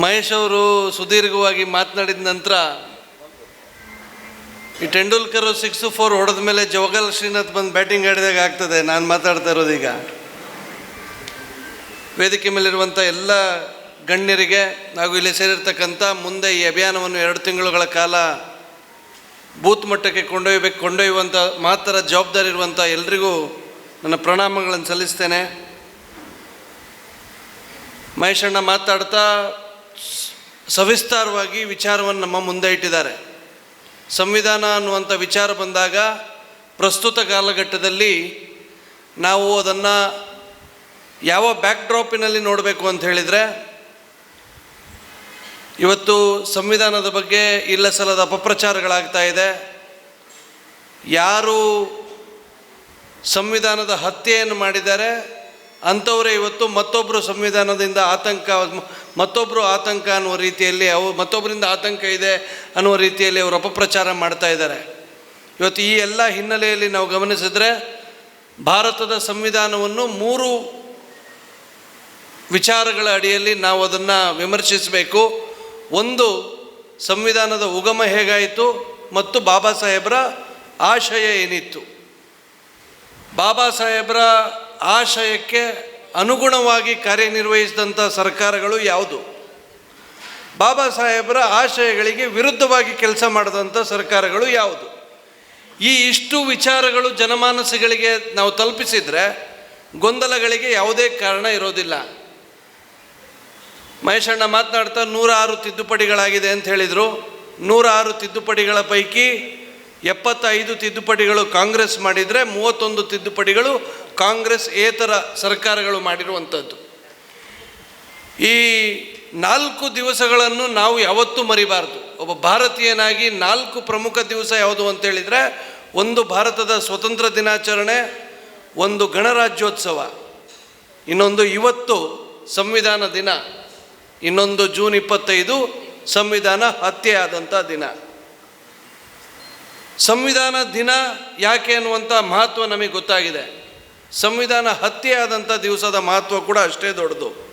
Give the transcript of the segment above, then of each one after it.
ಮಹೇಶ್ ಅವರು ಸುದೀರ್ಘವಾಗಿ ಮಾತನಾಡಿದ ನಂತರ, ಈ ತೆಂಡೂಲ್ಕರ್ ಸಿಕ್ಸ್ ಫೋರ್ ಹೊಡೆದ ಮೇಲೆ ಜವಗಲ್ ಶ್ರೀನಾಥ್ ಬಂದು ಬ್ಯಾಟಿಂಗ್ ಆಡಿದಾಗ ಆಗ್ತದೆ, ನಾನು ಮಾತಾಡ್ತಾ ಇರೋದೀಗ ವೇದಿಕೆ ಮೇಲಿರುವಂಥ ಎಲ್ಲ ಗಣ್ಯರಿಗೆ, ಹಾಗೂ ಇಲ್ಲಿ ಸೇರಿರ್ತಕ್ಕಂಥ ಮುಂದೆ ಈ ಅಭಿಯಾನವನ್ನು ಎರಡು ತಿಂಗಳುಗಳ ಕಾಲ ಬೂತ್ ಮಟ್ಟಕ್ಕೆ ಕೊಂಡೊಯ್ಯಬೇಕು ಕೊಂಡೊಯ್ಯುವಂಥ ಮಾತ್ರ ಜವಾಬ್ದಾರಿ ಇರುವಂಥ ಎಲ್ರಿಗೂ ನನ್ನ ಪ್ರಣಾಮಗಳನ್ನು ಸಲ್ಲಿಸ್ತೇನೆ. ಮಹೇಶಣ್ಣ ಮಾತಾಡ್ತಾ ಸವಿಸ್ತಾರವಾಗಿ ವಿಚಾರವನ್ನು ನಮ್ಮ ಮುಂದೆ ಇಟ್ಟಿದ್ದಾರೆ. ಸಂವಿಧಾನ ಅನ್ನುವಂಥ ವಿಚಾರ ಬಂದಾಗ ಪ್ರಸ್ತುತ ಕಾಲಘಟ್ಟದಲ್ಲಿ ನಾವು ಅದನ್ನು ಯಾವ ಬ್ಯಾಕ್ ಡ್ರಾಪಿನಲ್ಲಿ ನೋಡಬೇಕು ಅಂತ ಹೇಳಿದರೆ, ಇವತ್ತು ಸಂವಿಧಾನದ ಬಗ್ಗೆ ಇಲ್ಲ ಸಲದ ಅಪಪ್ರಚಾರಗಳಾಗ್ತಾ ಇದೆ. ಯಾರು ಸಂವಿಧಾನದ ಹತ್ಯೆಯನ್ನು ಮಾಡಿದ್ದಾರೆ ಅಂಥವರೇ ಇವತ್ತು ಮತ್ತೊಬ್ಬರು ಸಂವಿಧಾನದಿಂದ ಆತಂಕ ಮತ್ತೊಬ್ಬರು ಆತಂಕ ಅನ್ನುವ ರೀತಿಯಲ್ಲಿ ಅವು ಮತ್ತೊಬ್ಬರಿಂದ ಆತಂಕ ಇದೆ ಅನ್ನುವ ರೀತಿಯಲ್ಲಿ ಅವರು ಅಪಪ್ರಚಾರ ಮಾಡ್ತಾ ಇದ್ದಾರೆ. ಇವತ್ತು ಈ ಎಲ್ಲ ಹಿನ್ನೆಲೆಯಲ್ಲಿ ನಾವು ಗಮನಿಸಿದ್ರೆ ಭಾರತದ ಸಂವಿಧಾನವನ್ನು ಮೂರು ವಿಚಾರಗಳ ಅಡಿಯಲ್ಲಿ ನಾವು ಅದನ್ನು ವಿಮರ್ಶಿಸಬೇಕು. ಒಂದು, ಸಂವಿಧಾನದ ಉಗಮ ಹೇಗಾಯಿತು ಮತ್ತು ಬಾಬಾ ಸಾಹೇಬರ ಆಶಯ ಏನಿತ್ತು. ಬಾಬಾ ಸಾಹೇಬರ ಆಶಯಕ್ಕೆ ಅನುಗುಣವಾಗಿ ಕಾರ್ಯನಿರ್ವಹಿಸಿದಂಥ ಸರ್ಕಾರಗಳು ಯಾವುದು? ಬಾಬಾ ಸಾಹೇಬರ ಆಶಯಗಳಿಗೆ ವಿರುದ್ಧವಾಗಿ ಕೆಲಸ ಮಾಡಿದಂಥ ಸರ್ಕಾರಗಳು ಯಾವುದು? ಈ ಇಷ್ಟು ವಿಚಾರಗಳು ಜನಮಾನಸಗಳಿಗೆ ನಾವು ತಲುಪಿಸಿದರೆ ಗೊಂದಲಗಳಿಗೆ ಯಾವುದೇ ಕಾರಣ ಇರೋದಿಲ್ಲ. ಮಹೇಶಣ್ಣ ಮಾತನಾಡ್ತಾ ನೂರಾರು ತಿದ್ದುಪಡಿಗಳಾಗಿದೆ ಅಂತ ಹೇಳಿದರು. ನೂರಾರು ತಿದ್ದುಪಡಿಗಳ ಪೈಕಿ ಎಪ್ಪತ್ತೈದು ತಿದ್ದುಪಡಿಗಳು ಕಾಂಗ್ರೆಸ್ ಮಾಡಿದರೆ ಮೂವತ್ತೊಂದು ತಿದ್ದುಪಡಿಗಳು ಕಾಂಗ್ರೆಸ್ ಏತರ ಸರ್ಕಾರಗಳು ಮಾಡಿರುವಂಥದ್ದು. ಈ ನಾಲ್ಕು ದಿವಸಗಳನ್ನು ನಾವು ಯಾವತ್ತೂ ಮರಿಬಾರ್ದು. ಒಬ್ಬ ಭಾರತೀಯನಾಗಿ ನಾಲ್ಕು ಪ್ರಮುಖ ದಿವಸ ಯಾವುದು ಅಂತ ಹೇಳಿದರೆ ಒಂದು ಭಾರತದ ಸ್ವತಂತ್ರ ದಿನಾಚರಣೆ, ಒಂದು ಗಣರಾಜ್ಯೋತ್ಸವ, ಇನ್ನೊಂದು ಇವತ್ತು ಸಂವಿಧಾನ ದಿನ, ಇನ್ನೊಂದು ಜೂನ್ ಇಪ್ಪತ್ತೈದು ಸಂವಿಧಾನ ಹತ್ಯೆಯಾದಂಥ ದಿನ. ಸಂವಿಧಾನ ದಿನ ಯಾಕೆ ಅನ್ನುವಂಥ ಮಹತ್ವ ನಮಗೆ ಗೊತ್ತಾಗಿದೆ. ಸಂವಿಧಾನ ಹತ್ಯೆ ಆದಂಥ ದಿವಸದ ಮಹತ್ವ ಕೂಡ ಅಷ್ಟೇ ದೊಡ್ಡದು.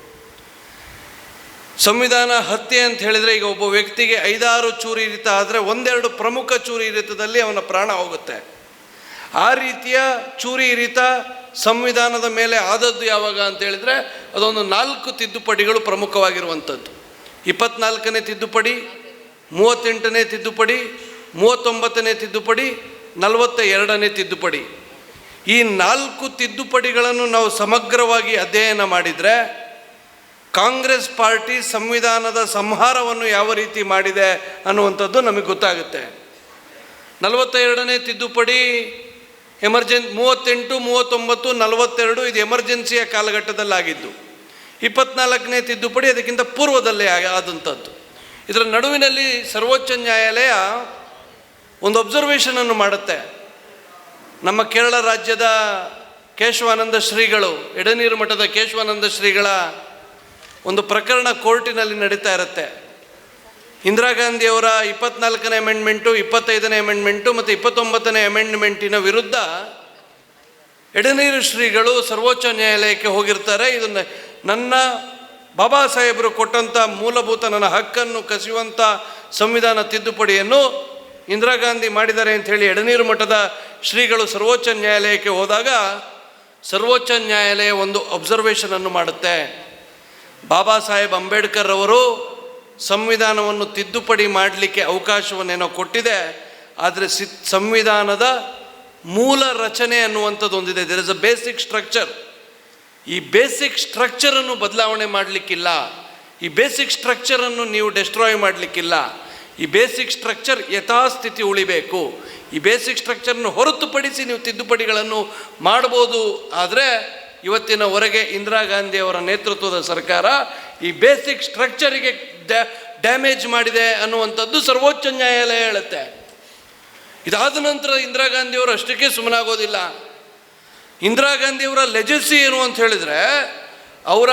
ಸಂವಿಧಾನ ಹತ್ಯೆ ಅಂತ ಹೇಳಿದರೆ ಈಗ ಒಬ್ಬ ವ್ಯಕ್ತಿಗೆ ಐದಾರು ಚೂರಿ ಇರಿತ ಆದರೆ ಒಂದೆರಡು ಪ್ರಮುಖ ಚೂರಿ ಇರಿತದಲ್ಲಿ ಅವನ ಪ್ರಾಣ ಹೋಗುತ್ತೆ. ಆ ರೀತಿಯ ಚೂರಿ ಇರಿತ ಸಂವಿಧಾನದ ಮೇಲೆ ಆದದ್ದು ಯಾವಾಗ ಅಂತ ಹೇಳಿದರೆ ಅದೊಂದು ನಾಲ್ಕು ತಿದ್ದುಪಡಿಗಳು ಪ್ರಮುಖವಾಗಿರುವಂಥದ್ದು. ಇಪ್ಪತ್ನಾಲ್ಕನೇ ತಿದ್ದುಪಡಿ, ಮೂವತ್ತೆಂಟನೇ ತಿದ್ದುಪಡಿ ಮೂವತ್ತೊಂಬತ್ತನೇ ತಿದ್ದುಪಡಿ ನಲವತ್ತ ಎರಡನೇ ತಿದ್ದುಪಡಿ. ಈ ನಾಲ್ಕು ತಿದ್ದುಪಡಿಗಳನ್ನು ನಾವು ಸಮಗ್ರವಾಗಿ ಅಧ್ಯಯನ ಮಾಡಿದರೆ, ಕಾಂಗ್ರೆಸ್ ಪಾರ್ಟಿ ಸಂವಿಧಾನದ ಸಂಹಾರವನ್ನು ಯಾವ ರೀತಿ ಮಾಡಿದೆ ಅನ್ನುವಂಥದ್ದು ನಮಗೆ ಗೊತ್ತಾಗುತ್ತೆ. ನಲವತ್ತ ಎರಡನೇ ತಿದ್ದುಪಡಿ, ಎಮರ್ಜೆನ್, ಮೂವತ್ತೆಂಟು, ಮೂವತ್ತೊಂಬತ್ತು, ನಲವತ್ತೆರಡು ಇದು ಎಮರ್ಜೆನ್ಸಿಯ ಕಾಲಘಟ್ಟದಲ್ಲಾಗಿದ್ದು. ಇಪ್ಪತ್ನಾಲ್ಕನೇ ತಿದ್ದುಪಡಿ ಅದಕ್ಕಿಂತ ಪೂರ್ವದಲ್ಲೇ ಆದಂಥದ್ದು. ಇದರ ನಡುವಿನಲ್ಲಿ ಸರ್ವೋಚ್ಚ ನ್ಯಾಯಾಲಯ ಒಂದು ಅಬ್ಸರ್ವೇಷನನ್ನು ಮಾಡುತ್ತೆ. ನಮ್ಮ ಕೇರಳ ರಾಜ್ಯದ ಕೇಶವಾನಂದ ಶ್ರೀಗಳು, ಎಡನೀರು ಮಠದ ಕೇಶವಾನಂದ ಶ್ರೀಗಳ ಒಂದು ಪ್ರಕರಣ ಕೋರ್ಟಿನಲ್ಲಿ ನಡೀತಾ ಇರುತ್ತೆ. ಇಂದಿರಾ ಗಾಂಧಿಯವರ ಇಪ್ಪತ್ನಾಲ್ಕನೇ ಅಮೆಂಡ್ಮೆಂಟು ಇಪ್ಪತ್ತೈದನೇ ಅಮೆಂಡ್ಮೆಂಟು ಮತ್ತು ಇಪ್ಪತ್ತೊಂಬತ್ತನೇ ಅಮೆಂಡ್ಮೆಂಟಿನ ವಿರುದ್ಧ ಎಡನೀರು ಶ್ರೀಗಳು ಸರ್ವೋಚ್ಚ ನ್ಯಾಯಾಲಯಕ್ಕೆ ಹೋಗಿರ್ತಾರೆ. ಇದನ್ನು ನನ್ನ ಬಾಬಾ ಸಾಹೇಬರು ಕೊಟ್ಟಂಥ ಮೂಲಭೂತ ನನ್ನ ಹಕ್ಕನ್ನು ಕಸಿಯುವಂಥ ಸಂವಿಧಾನ ತಿದ್ದುಪಡಿಯನ್ನು ಇಂದಿರಾ ಗಾಂಧಿ ಮಾಡಿದ್ದಾರೆ ಅಂಥೇಳಿ ಎಡನೀರು ಮಠದ ಶ್ರೀಗಳು ಸರ್ವೋಚ್ಚ ನ್ಯಾಯಾಲಯಕ್ಕೆ ಹೋದಾಗ ಸರ್ವೋಚ್ಚ ನ್ಯಾಯಾಲಯ ಒಂದು ಅಬ್ಸರ್ವೇಷನನ್ನು ಮಾಡುತ್ತೆ. ಬಾಬಾ ಸಾಹೇಬ್ ಅಂಬೇಡ್ಕರ್ ಅವರು ಸಂವಿಧಾನವನ್ನು ತಿದ್ದುಪಡಿ ಮಾಡಲಿಕ್ಕೆ ಅವಕಾಶವನ್ನೇನೋ ಕೊಟ್ಟಿದೆ, ಆದರೆ ಸಿ ಸಂವಿಧಾನದ ಮೂಲ ರಚನೆ ಅನ್ನುವಂಥದ್ದು ಒಂದಿದೆ. There is a basic structure ಈ ಬೇಸಿಕ್ ಸ್ಟ್ರಕ್ಚರನ್ನು ಬದಲಾವಣೆ ಮಾಡಲಿಕ್ಕಿಲ್ಲ. ಈ ಬೇಸಿಕ್ ಸ್ಟ್ರಕ್ಚರನ್ನು ನೀವು ಡೆಸ್ಟ್ರಾಯ್ ಮಾಡಲಿಕ್ಕಿಲ್ಲ. ಈ ಬೇಸಿಕ್ ಸ್ಟ್ರಕ್ಚರ್ ಯಥಾಸ್ಥಿತಿ ಉಳಿಬೇಕು. ಈ ಬೇಸಿಕ್ ಸ್ಟ್ರಕ್ಚರ್ನ ಹೊರತುಪಡಿಸಿ ನೀವು ತಿದ್ದುಪಡಿಗಳನ್ನು ಮಾಡ್ಬೋದು ಆದರೆ ಇವತ್ತಿನವರೆಗೆ ಇಂದಿರಾ ಗಾಂಧಿಯವರ ನೇತೃತ್ವದ ಸರ್ಕಾರ ಈ ಬೇಸಿಕ್ ಸ್ಟ್ರಕ್ಚರಿಗೆ ಡ್ಯಾಮೇಜ್ ಮಾಡಿದೆ ಅನ್ನುವಂಥದ್ದು ಸರ್ವೋಚ್ಚ ನ್ಯಾಯಾಲಯ ಹೇಳುತ್ತೆ. ಇದಾದ ನಂತರ ಇಂದಿರಾ ಗಾಂಧಿಯವರು ಅಷ್ಟಕ್ಕೆ ಸುಮ್ಮನಾಗೋದಿಲ್ಲ. ಇಂದಿರಾ ಗಾಂಧಿಯವರ ಲೆಜಸಿ ಏನು ಅಂತ ಹೇಳಿದರೆ ಅವರ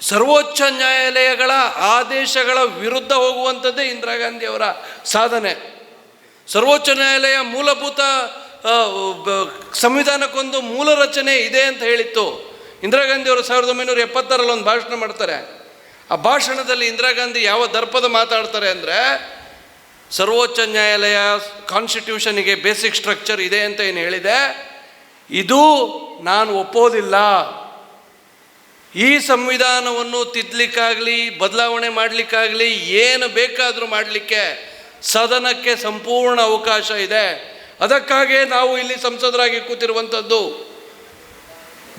ಸರ್ವೋಚ್ಚ ನ್ಯಾಯಾಲಯಗಳ ಆದೇಶಗಳ ವಿರುದ್ಧ ಹೋಗುವಂಥದ್ದೇ ಇಂದಿರಾ ಗಾಂಧಿಯವರ ಸಾಧನೆ. ಸರ್ವೋಚ್ಚ ನ್ಯಾಯಾಲಯ ಮೂಲಭೂತ ಸಂವಿಧಾನಕ್ಕೊಂದು ಮೂಲ ರಚನೆ ಇದೆ ಅಂತ ಹೇಳಿತ್ತು. ಇಂದಿರಾ ಗಾಂಧಿ ಅವರು ಸಾವಿರದ ಒಂಬೈನೂರ ಎಪ್ಪತ್ತಾರಲ್ಲಿ ಒಂದು ಭಾಷಣ ಮಾಡ್ತಾರೆ. ಆ ಭಾಷಣದಲ್ಲಿ ಇಂದಿರಾ ಗಾಂಧಿ ಯಾವ ದರ್ಪದ ಮಾತಾಡ್ತಾರೆ ಅಂದರೆ, ಸರ್ವೋಚ್ಚ ನ್ಯಾಯಾಲಯ ಕಾನ್ಸ್ಟಿಟ್ಯೂಷನಿಗೆ ಬೇಸಿಕ್ ಸ್ಟ್ರಕ್ಚರ್ ಇದೆ ಅಂತ ಏನು ಹೇಳಿದೆ? ಇದು ನಾನು ಒಪ್ಪೋದಿಲ್ಲ. ಈ ಸಂವಿಧಾನವನ್ನು ತಿದ್ದಲಿಕ್ಕಾಗಲಿ ಬದಲಾವಣೆ ಮಾಡಲಿಕ್ಕಾಗಲಿ, ಏನು ಬೇಕಾದರೂ ಮಾಡಲಿಕ್ಕೆ ಸದನಕ್ಕೆ ಸಂಪೂರ್ಣ ಅವಕಾಶ ಇದೆ. ಅದಕ್ಕಾಗಿಯೇ ನಾವು ಇಲ್ಲಿ ಸಂಸದರಾಗಿ ಕೂತಿರುವಂಥದ್ದು.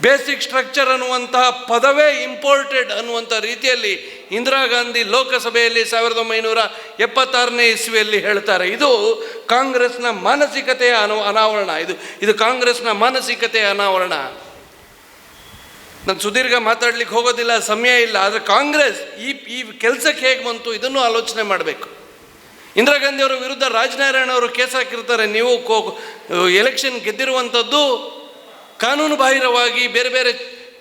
ಬೇಸಿಕ್ ಸ್ಟ್ರಕ್ಚರ್ ಅನ್ನುವಂತಹ ಪದವೇ ಇಂಪೋರ್ಟೆಡ್ ಅನ್ನುವಂಥ ರೀತಿಯಲ್ಲಿ ಇಂದಿರಾ ಗಾಂಧಿ ಲೋಕಸಭೆಯಲ್ಲಿ ಸಾವಿರದ ಒಂಬೈನೂರ ಎಪ್ಪತ್ತಾರನೇ ಇಸ್ವಿಯಲ್ಲಿ ಹೇಳ್ತಾರೆ. ಇದು ಕಾಂಗ್ರೆಸ್ನ ಮಾನಸಿಕತೆಯ ಅನು, ಅನಾವರಣ. ಇದು ಇದು ಕಾಂಗ್ರೆಸ್ನ ಮಾನಸಿಕತೆಯ ಅನಾವರಣ. ನಾನು ಸುದೀರ್ಘ ಮಾತಾಡ್ಲಿಕ್ಕೆ ಹೋಗೋದಿಲ್ಲ, ಸಮಯ ಇಲ್ಲ, ಆದರೆ ಕಾಂಗ್ರೆಸ್ ಈ ಈ ಕೆಲಸಕ್ಕೆ ಹೇಗೆ ಬಂತು ಇದನ್ನು ಆಲೋಚನೆ ಮಾಡಬೇಕು. ಇಂದಿರಾ ಗಾಂಧಿ ಅವರ ವಿರುದ್ಧ ರಾಜನಾರಾಯಣ ಅವರು ಕೇಸ್ ಹಾಕಿರ್ತಾರೆ, ನೀವು ಕೋ, ಎಲೆಕ್ಷನ್ ಗೆದ್ದಿರುವಂಥದ್ದು ಕಾನೂನು ಬಾಹಿರವಾಗಿ ಬೇರೆ ಬೇರೆ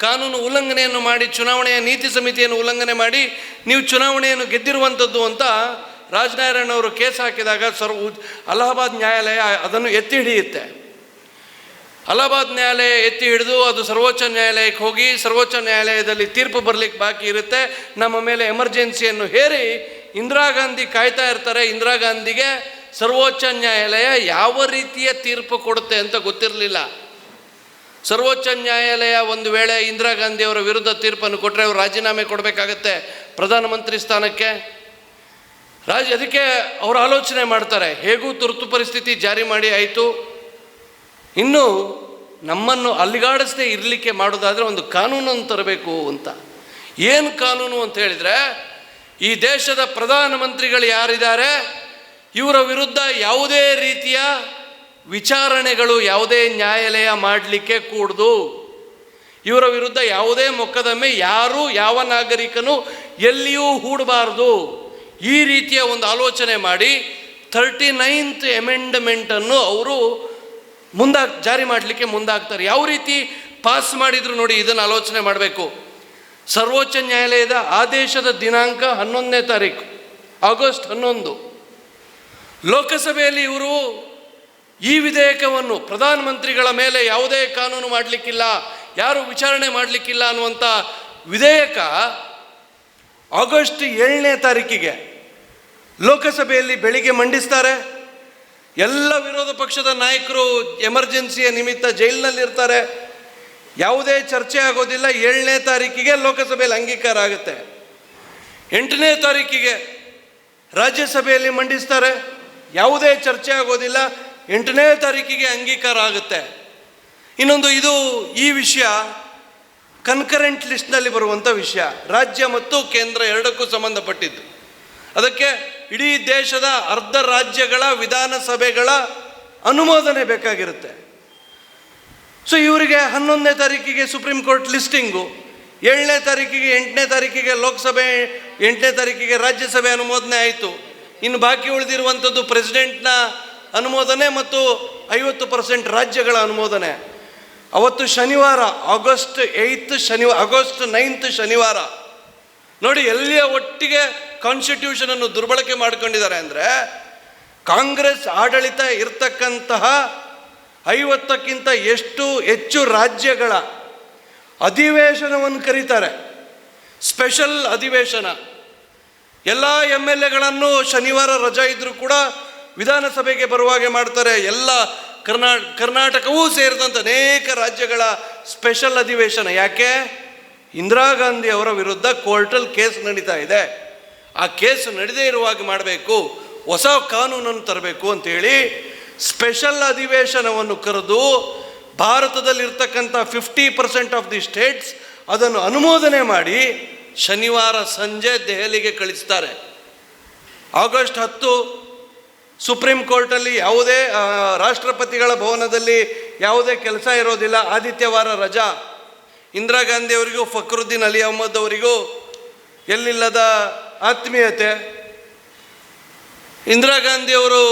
ಕಾನೂನು ಉಲ್ಲಂಘನೆಯನ್ನು ಮಾಡಿ, ಚುನಾವಣೆಯ ನೀತಿ ಸಮಿತಿಯನ್ನು ಉಲ್ಲಂಘನೆ ಮಾಡಿ, ನೀವು ಚುನಾವಣೆಯನ್ನು ಗೆದ್ದಿರುವಂಥದ್ದು ಅಂತ ರಾಜನಾರಾಯಣ ಅವರು ಕೇಸ್ ಹಾಕಿದಾಗ ಸರ್ವ ಅಲಹಾಬಾದ್ ನ್ಯಾಯಾಲಯ ಅದನ್ನು ಎತ್ತಿ ಹಿಡಿಯುತ್ತೆ. ಅಲಹಾಬಾದ್ ನ್ಯಾಯಾಲಯ ಎತ್ತಿ ಹಿಡಿದು ಅದು ಸರ್ವೋಚ್ಚ ನ್ಯಾಯಾಲಯಕ್ಕೆ ಹೋಗಿ ಸರ್ವೋಚ್ಚ ನ್ಯಾಯಾಲಯದಲ್ಲಿ ತೀರ್ಪು ಬರಲಿಕ್ಕೆ ಬಾಕಿ ಇರುತ್ತೆ. ನಮ್ಮ ಮೇಲೆ ಎಮರ್ಜೆನ್ಸಿಯನ್ನು ಹೇರಿ ಇಂದಿರಾ ಗಾಂಧಿ ಕಾಯ್ತಾ ಇರ್ತಾರೆ. ಇಂದಿರಾ ಗಾಂಧಿಗೆ ಸರ್ವೋಚ್ಚ ನ್ಯಾಯಾಲಯ ಯಾವ ರೀತಿಯ ತೀರ್ಪು ಕೊಡುತ್ತೆ ಅಂತ ಗೊತ್ತಿರಲಿಲ್ಲ. ಸರ್ವೋಚ್ಚ ನ್ಯಾಯಾಲಯ ಒಂದು ವೇಳೆ ಇಂದಿರಾ ಗಾಂಧಿ ಅವರ ವಿರುದ್ಧ ತೀರ್ಪನ್ನು ಕೊಟ್ಟರೆ ಅವರು ರಾಜೀನಾಮೆ ಕೊಡಬೇಕಾಗತ್ತೆ ಪ್ರಧಾನಮಂತ್ರಿ ಸ್ಥಾನಕ್ಕೆ. ರಾಜ, ಅದಕ್ಕೆ ಅವರು ಆಲೋಚನೆ ಮಾಡ್ತಾರೆ. ಹೇಗೂ ತುರ್ತು ಪರಿಸ್ಥಿತಿ ಜಾರಿ ಮಾಡಿ ಆಯಿತು. ಇನ್ನು ನಮ್ಮನ್ನು ಅಲ್ಲಿಗಾಡಿಸದೆ ಇರಲಿಕ್ಕೆ ಮಾಡೋದಾದರೆ ಒಂದು ಕಾನೂನನ್ನು ತರಬೇಕು ಅಂತ. ಏನು ಕಾನೂನು ಅಂತ ಹೇಳಿದರೆ, ಈ ದೇಶದ ಪ್ರಧಾನಮಂತ್ರಿಗಳು ಯಾರಿದ್ದಾರೆ? ಇವರ ವಿರುದ್ಧ ಯಾವುದೇ ರೀತಿಯ ವಿಚಾರಣೆಗಳು ಯಾವುದೇ ನ್ಯಾಯಾಲಯ ಮಾಡಲಿಕ್ಕೆ ಕೂಡ್ದು, ಇವರ ವಿರುದ್ಧ ಯಾವುದೇ ಮೊಕದ್ದಮೆ ಯಾರು ಯಾವ ನಾಗರಿಕನು ಎಲ್ಲಿಯೂ ಹೂಡಬಾರ್ದು. ಈ ರೀತಿಯ ಒಂದು ಆಲೋಚನೆ ಮಾಡಿ ಥರ್ಟಿ ನೈನ್ತ್ ಅಮೆಂಡ್ಮೆಂಟನ್ನು ಅವರು ಮುಂದಾಗ್ ಜಾರಿ ಮಾಡಲಿಕ್ಕೆ ಮುಂದಾಗ್ತಾರೆ. ಯಾವ ರೀತಿ ಪಾಸ್ ಮಾಡಿದ್ರು ನೋಡಿ ಇದನ್ನು ಆಲೋಚನೆ ಮಾಡಬೇಕು. ಸರ್ವೋಚ್ಚ ನ್ಯಾಯಾಲಯದ ಆದೇಶದ ದಿನಾಂಕ ಹನ್ನೊಂದನೇ ತಾರೀಕು, ಆಗಸ್ಟ್ ಹನ್ನೊಂದು. ಲೋಕಸಭೆಯಲ್ಲಿ ಇವರು ಈ ವಿಧೇಯಕವನ್ನು ಪ್ರಧಾನಮಂತ್ರಿಗಳ ಮೇಲೆ ಯಾವುದೇ ಕಾನೂನು ಮಾಡಲಿಕ್ಕಿಲ್ಲ, ಯಾರು ವಿಚಾರಣೆ ಮಾಡಲಿಕ್ಕಿಲ್ಲ ಅನ್ನುವಂಥ ವಿಧೇಯಕ ಆಗಸ್ಟ್ ಏಳನೇ ತಾರೀಕಿಗೆ ಲೋಕಸಭೆಯಲ್ಲಿ ಬೆಳಿಗ್ಗೆ ಮಂಡಿಸ್ತಾರೆ. ಎಲ್ಲ ವಿರೋಧ ಪಕ್ಷದ ನಾಯಕರು ಎಮರ್ಜೆನ್ಸಿಯ ನಿಮಿತ್ತ ಜೈಲಿನಲ್ಲಿರ್ತಾರೆ ಯಾವುದೇ ಚರ್ಚೆ ಆಗೋದಿಲ್ಲ. ಏಳನೇ ತಾರೀಕಿಗೆ ಲೋಕಸಭೆಯಲ್ಲಿ ಅಂಗೀಕಾರ ಆಗುತ್ತೆ. ಎಂಟನೇ ತಾರೀಕಿಗೆ ರಾಜ್ಯಸಭೆಯಲ್ಲಿ ಮಂಡಿಸ್ತಾರೆ. ಯಾವುದೇ ಚರ್ಚೆ ಆಗೋದಿಲ್ಲ. ಎಂಟನೇ ತಾರೀಕಿಗೆ ಅಂಗೀಕಾರ ಆಗುತ್ತೆ. ಇನ್ನೊಂದು, ಇದು ಈ ವಿಷಯ, ಕನ್ಕರೆಂಟ್ ಲಿಸ್ಟ್ನಲ್ಲಿ ಬರುವಂಥ ವಿಷಯ. ರಾಜ್ಯ ಮತ್ತು ಕೇಂದ್ರ ಎರಡಕ್ಕೂ ಸಂಬಂಧಪಟ್ಟಿದ್ದು. ಅದಕ್ಕೆ ಇಡೀ ದೇಶದ ಅರ್ಧ ರಾಜ್ಯಗಳ ವಿಧಾನಸಭೆಗಳ ಅನುಮೋದನೆ ಬೇಕಾಗಿರುತ್ತೆ. ಸೊ ಇವರಿಗೆ ಹನ್ನೊಂದನೇ ತಾರೀಕಿಗೆ ಸುಪ್ರೀಂ ಕೋರ್ಟ್ ಲಿಸ್ಟಿಂಗು ಏಳನೇ ತಾರೀಕಿಗೆ, ಎಂಟನೇ ತಾರೀಕಿಗೆ ಲೋಕಸಭೆ, ಎಂಟನೇ ತಾರೀಕಿಗೆ ರಾಜ್ಯಸಭೆ ಅನುಮೋದನೆ ಆಯಿತು. ಇನ್ನು ಬಾಕಿ ಉಳಿದಿರುವಂಥದ್ದು ಪ್ರೆಸಿಡೆಂಟ್ನ ಅನುಮೋದನೆ ಮತ್ತು ಐವತ್ತು ಪರ್ಸೆಂಟ್ ರಾಜ್ಯಗಳ ಅನುಮೋದನೆ. ಅವತ್ತು ಶನಿವಾರ, ಆಗಸ್ಟ್ ಏಯ್ತ್ ಶನಿವಾರ ಆಗಸ್ಟ್ ನೈನ್ತ್ ಶನಿವಾರ. ನೋಡಿ, ಎಲ್ಲಿಯ ಒಟ್ಟಿಗೆ ಕಾನ್ಸ್ಟಿಟ್ಯೂಷನನ್ನು ದುರ್ಬಳಕೆ ಮಾಡ್ಕೊಂಡಿದ್ದಾರೆ ಅಂದರೆ ಕಾಂಗ್ರೆಸ್ ಆಡಳಿತ ಇರ್ತಕ್ಕಂತಹ ಐವತ್ತಕ್ಕಿಂತ ಎಷ್ಟು ಹೆಚ್ಚು ರಾಜ್ಯಗಳ ಅಧಿವೇಶನವನ್ನು ಕರೀತಾರೆ. ಸ್ಪೆಷಲ್ ಅಧಿವೇಶನ. ಎಲ್ಲ ಎಂ ಎಲ್ ಎಗಳನ್ನು ಶನಿವಾರ ರಜಾ ಇದ್ದರೂ ಕೂಡ ವಿಧಾನಸಭೆಗೆ ಬರುವಾಗೆ ಮಾಡ್ತಾರೆ. ಎಲ್ಲ ಕರ್ನಾ, ಕರ್ನಾಟಕವೂ ಸೇರಿದಂಥ ಅನೇಕ ರಾಜ್ಯಗಳ ಸ್ಪೆಷಲ್ ಅಧಿವೇಶನ. ಯಾಕೆ? ಇಂದಿರಾ ಗಾಂಧಿ ಅವರ ವಿರುದ್ಧ ಕೋರ್ಟಲ್ಲಿ ಕೇಸ್ ನಡೀತಾ ಇದೆ. ಆ ಕೇಸ್ ನಡೆದೇ ಇರುವಾಗ ಮಾಡಬೇಕು, ಹೊಸ ಕಾನೂನನ್ನು ತರಬೇಕು ಅಂತೇಳಿ ಸ್ಪೆಷಲ್ ಅಧಿವೇಶನವನ್ನು ಕರೆದು ಭಾರತದಲ್ಲಿರ್ತಕ್ಕಂಥ fifty percent of the states ಅದನ್ನು ಅನುಮೋದನೆ ಮಾಡಿ ಶನಿವಾರ ಸಂಜೆ ದೆಹಲಿಗೆ ಕಳಿಸ್ತಾರೆ. ಆಗಸ್ಟ್ ಹತ್ತು ಸುಪ್ರೀಂ ಕೋರ್ಟಲ್ಲಿ ಯಾವುದೇ ರಾಷ್ಟ್ರಪತಿಗಳ ಭವನದಲ್ಲಿ ಯಾವುದೇ ಕೆಲಸ ಇರೋದಿಲ್ಲ. ಆದಿತ್ಯವಾರ ರಜಾ. ಇಂದಿರಾ ಗಾಂಧಿಯವರಿಗೂ ಫಕ್ರುದ್ದೀನ್ ಅಲಿ ಅಹಮ್ಮದ್ ಅವರಿಗೂ ಎಲ್ಲಿಲ್ಲದ ಆತ್ಮೀಯತೆ. ಇಂದಿರಾ ಗಾಂಧಿ ಅವರು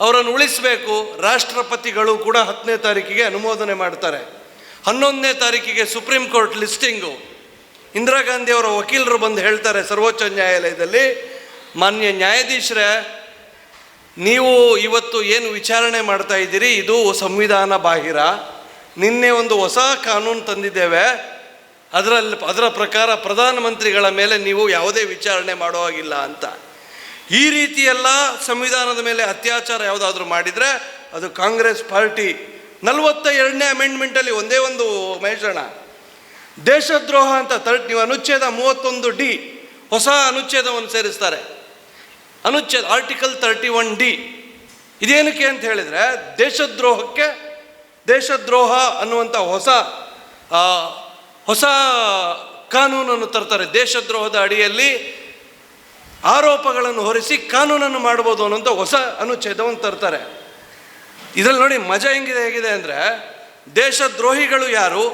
ಅವರನ್ನು ಉಳಿಸಬೇಕು. ರಾಷ್ಟ್ರಪತಿಗಳು ಕೂಡ ಹತ್ತನೇ ತಾರೀಕಿಗೆ ಅನುಮೋದನೆ ಮಾಡ್ತಾರೆ. ಹನ್ನೊಂದನೇ ತಾರೀಕಿಗೆ supreme court listing. Indira Gandhi ಅವರ ವಕೀಲರು ಬಂದು ಹೇಳ್ತಾರೆ ಸರ್ವೋಚ್ಚ ನ್ಯಾಯಾಲಯದಲ್ಲಿ, ಮಾನ್ಯ ನ್ಯಾಯಾಧೀಶರೇ, ನೀವು ಇವತ್ತು ಏನು ವಿಚಾರಣೆ ಮಾಡ್ತಾ ಇದ್ದೀರಿ? ಇದು ಸಂವಿಧಾನ ಬಾಹಿರ. ನಿನ್ನೆ ಒಂದು ಹೊಸ ಕಾನೂನು ತಂದಿದ್ದೇವೆ. ಅದರಲ್ಲಿ ಅದರ ಪ್ರಕಾರ ಪ್ರಧಾನಮಂತ್ರಿಗಳ ಮೇಲೆ ನೀವು ಯಾವುದೇ ವಿಚಾರಣೆ ಮಾಡೋ ಹಾಗಿಲ್ಲ ಅಂತ. ಈ ರೀತಿಯೆಲ್ಲ ಸಂವಿಧಾನದ ಮೇಲೆ ಅತ್ಯಾಚಾರ ಯಾವುದಾದ್ರೂ ಮಾಡಿದರೆ ಅದು ಕಾಂಗ್ರೆಸ್ ಪಾರ್ಟಿ ನಲವತ್ತ ಎರಡನೇ ಅಮೆಂಡ್ಮೆಂಟಲ್ಲಿ ಒಂದೇ ಒಂದು ಮೇಷಣ ದೇಶದ್ರೋಹ ಅಂತ ತರ್ಟ್ ನೀವು ಅನುಚ್ಛೇದ ಮೂವತ್ತೊಂದು ಡಿ ಹೊಸ ಅನುಚ್ಛೇದವನ್ನು ಸೇರಿಸ್ತಾರೆ. ಅನುಚ್ಛೇದ ಆರ್ಟಿಕಲ್ ತರ್ಟಿ ಒನ್ ಡಿ. ಇದೇನಕ್ಕೆ ಅಂತ ಹೇಳಿದರೆ ದೇಶದ್ರೋಹಕ್ಕೆ ದೇಶದ್ರೋಹ ಅನ್ನುವಂಥ ಹೊಸ ಹೊಸ ಕಾನೂನನ್ನು ತರ್ತಾರೆ. ದೇಶದ್ರೋಹದ ಅಡಿಯಲ್ಲಿ ಆರೋಪಗಳನ್ನು ಹೊರಿಸಿ ಕಾನೂನನ್ನು ಮಾಡ್ಬೋದು ಅನ್ನೋಂಥ ಹೊಸ ಅನುಚ್ಛೇದವನ್ನು ತರ್ತಾರೆ. ಇದರಲ್ಲಿ ನೋಡಿ ಮಜಾ ಹೆಂಗಿದೆ, ಹೇಗಿದೆ ಅಂದರೆ ದೇಶದ್ರೋಹಿಗಳು ಯಾರು,